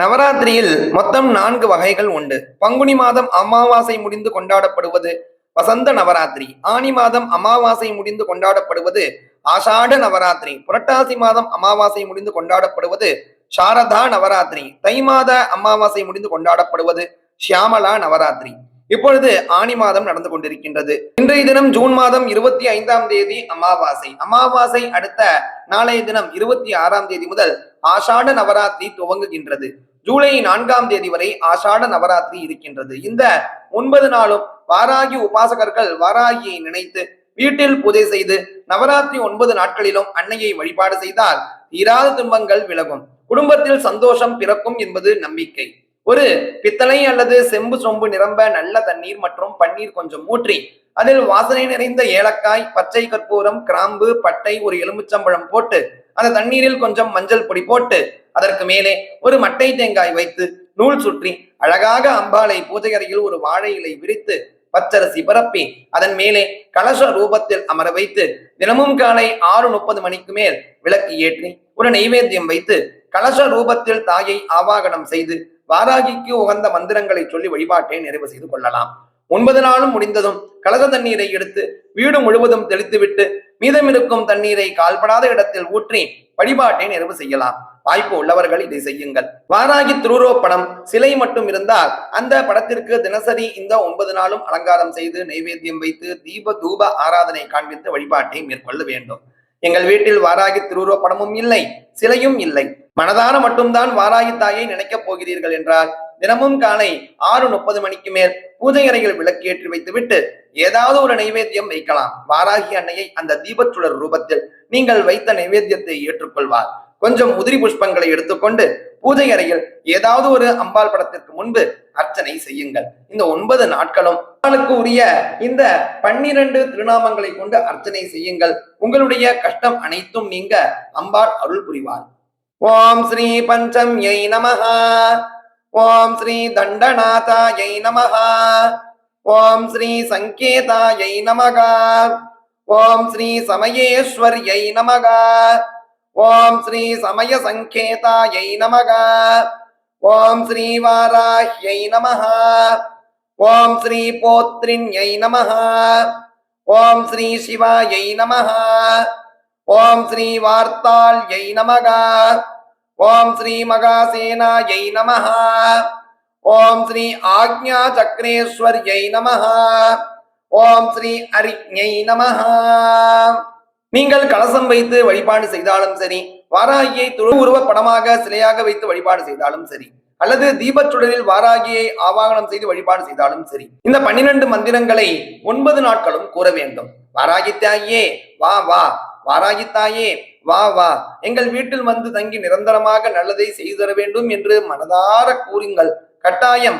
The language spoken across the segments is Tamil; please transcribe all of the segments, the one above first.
நவராத்திரியில் மொத்தம் நான்கு வகைகள் உண்டு. பங்குனி மாதம் அமாவாசை முடிந்து கொண்டாடப்படுவது வசந்த நவராத்திரி. ஆனி மாதம் அமாவாசை முடிந்து கொண்டாடப்படுவது ஆஷாட நவராத்திரி. புரட்டாசி மாதம் அமாவாசை முடிந்து கொண்டாடப்படுவது சாரதா நவராத்திரி. தை மாத அமாவாசை முடிந்து கொண்டாடப்படுவது ஷியாமலா நவராத்திரி. இப்பொழுது ஆனி மாதம் நடந்து கொண்டிருக்கின்றது. இன்றைய தினம் ஜூன் மாதம் இருபத்தி ஐந்தாம் தேதி அமாவாசை. அமாவாசை அடுத்த நாளைய தினம் இருபத்தி ஆறாம் தேதி முதல் ஆஷாட நவராத்திரி துவங்குகின்றது. ஜூலை நான்காம் தேதி வரை ஆஷாட நவராத்திரி இருக்கின்றது. இந்த ஒன்பது நாளும் வாராகி உபாசகர்கள் வாராகியை நினைத்து வீட்டில் பூஜை செய்து நவராத்திரி ஒன்பது நாட்களிலும் அன்னையை வழிபாடு செய்தால் தீராத துன்பங்கள் விலகும். குடும்பத்தில் சந்தோஷம் பிறக்கும் என்பது நம்பிக்கை. ஒரு பித்தளை அல்லது செம்பு சொம்பு நிரம்ப நல்ல தண்ணீர் மற்றும் பன்னீர் கொஞ்சம் ஊற்றி அதில் வாசனை நிறைந்த ஏலக்காய் பச்சை கற்பூரம் கிராம்பு பட்டை ஒரு எலுமிச்சம்பழம் போட்டு அந்த தண்ணீரில் கொஞ்சம் மஞ்சள் பொடி போட்டு அதற்கு மேலே ஒரு மட்டை தேங்காய் வைத்து நூல் சுற்றி அழகாக அம்பாளை பூஜை அறையில் ஒரு வாழை இலை விரித்து பச்சரிசி பரப்பி அதன் மேலே கலச ரூபத்தில் அமர வைத்து தினமும் காலை ஆறு முப்பது மணிக்கு மேல் விளக்கு ஏற்றி ஒரு நைவேத்தியம் வைத்து கலச ரூபத்தில் தாயை ஆவாகனம் செய்து வாராகிக்கு உகந்த மந்திரங்களை சொல்லி வழிபாட்டை நிறைவு செய்து கொள்ளலாம். ஒன்பது நாளும் முடிந்ததும் கலச தண்ணீரை எடுத்து வீடு முழுவதும் தெளித்துவிட்டு மீதமிருக்கும் தண்ணீரை கால்படாத இடத்தில் ஊற்றி வழிபாட்டை நிறைவு செய்யலாம். வாய்ப்பு உள்ளவர்கள் இதை செய்யுங்கள். வாராகி திருவுருவப்படம் சிலை மட்டும் இருந்தால் அந்த படத்திற்கு தினசரி இந்த ஒன்பது நாளும் அலங்காரம் செய்து நைவேத்தியம் வைத்து தீப தூப ஆராதனை காண்பித்து வழிபாட்டை மேற்கொள்ள வேண்டும். எங்கள் வீட்டில் வாராகி திருவுருவப்படமும் இல்லை சிலையும் இல்லை. மனதான மட்டும்தான் வாராகி தாயை நினைக்கப் போகிறீர்கள் என்றால் தினமும் காலை ஆறு முப்பது மணிக்கு மேல் பூஜை அறையில் விளக்கேற்றி வைத்துவிட்டு ஏதாவது ஒரு நைவேத்தியம் வைக்கலாம். வாராகி அன்னையை அந்த தீபச்சுடர் ரூபத்தில் நீங்கள் வைத்த நைவேத்தியத்தை ஏற்றுக்கொள்வார். கொஞ்சம் உதிரி புஷ்பங்களை எடுத்துக்கொண்டு பூஜை அறையில் ஏதாவது ஒரு அம்பாள் படத்திற்கு முன்பு அர்ச்சனை செய்யுங்கள். இந்த ஒன்பது நாட்களும் நாளுக்கு உரிய இந்த பன்னிரண்டு திருநாமங்களை கொண்டு அர்ச்சனை செய்யுங்கள். உங்களுடைய கஷ்டம் அனைத்தும் நீங்க அம்பாள் அருள் புரிவார். ஓம் ஸ்ரீ பஞ்சம் பஞ்சம்யை நமஹா. ஓம் ஸ்ரீ தண்டநாதாயை நமகா. ஓம் ஸ்ரீ சங்கேதாயை நமகா. ஓம் ஸ்ரீ சமயேஸ்வர்யை நமகா. ஓம் ஸ்ரீ சமய சங்கேதாயை நமகா. ஓம் ஸ்ரீ வாராஹ்யை நமகா. ஓம் ஸ்ரீ போத்ரிண்யை நமகா. ஓம் ஸ்ரீ சிவாயை நமகா. ஓம் ஸ்ரீ வார்த்தாள்யை நமகா. ஓம் ஸ்ரீ மகாசேனாயை நமஹா. ஓம் ஸ்ரீ ஆக்ஞா சக்கரேஸ்வர்யை நமஹா. ஓம் ஸ்ரீ அரிஞை நமஹா. நீங்கள் கலசம் வைத்து வழிபாடு செய்தாலும் சரி வாராகியை உருவ படமாக சிலையாக வைத்து வழிபாடு செய்தாலும் சரி அல்லது தீபச்சுடரில் வாராகியை ஆவாகனம் செய்து வழிபாடு செய்தாலும் சரி இந்த பன்னிரண்டு மந்திரங்களை ஒன்பது நாட்களும் கூற வேண்டும். வாராகி தாயே வா வா. வாராகி தாயே வா வா. எங்கள் வீட்டில் வந்து தங்கி நிரந்தரமாக நல்லதை செய்து தர வேண்டும் என்று மனதார கூறுங்கள். கட்டாயம்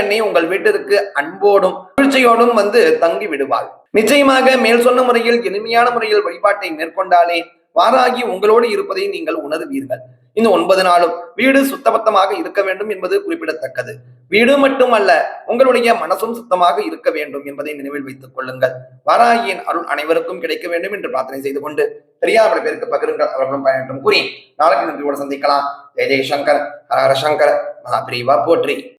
என்னை உங்கள் வீட்டிற்கு அன்போடும் மகிழ்ச்சியோடும் வந்து தங்கி விடுவாள். நிச்சயமாக மேல் சொன்ன முறையில் எளிமையான முறையில் வழிபாட்டை மேற்கொண்டாலே வாராகி உங்களோடு இருப்பதை நீங்கள் உணர்வீர்கள். இந்த ஒன்பது நாளும் வீடு சுத்தபத்தமாக இருக்க வேண்டும் என்பது குறிப்பிடத்தக்கது. வீடு மட்டுமல்ல உங்களுடைய மனசும் சுத்தமாக இருக்க வேண்டும் என்பதை நினைவில் வைத்துக் கொள்ளுங்கள். வாராகியின் அருள் அனைவருக்கும் கிடைக்க வேண்டும் என்று பிரார்த்தனை செய்து கொண்டு தெரியாத பேருக்கு பகிருங்கள். அவர்களும் பயணம் கூறி நாளைக்கு நன்றியோடு சந்திக்கலாம். ஜெய ஜெயசங்கர் ஹர ஹர சங்கர் மகாபிரிவா போற்றி.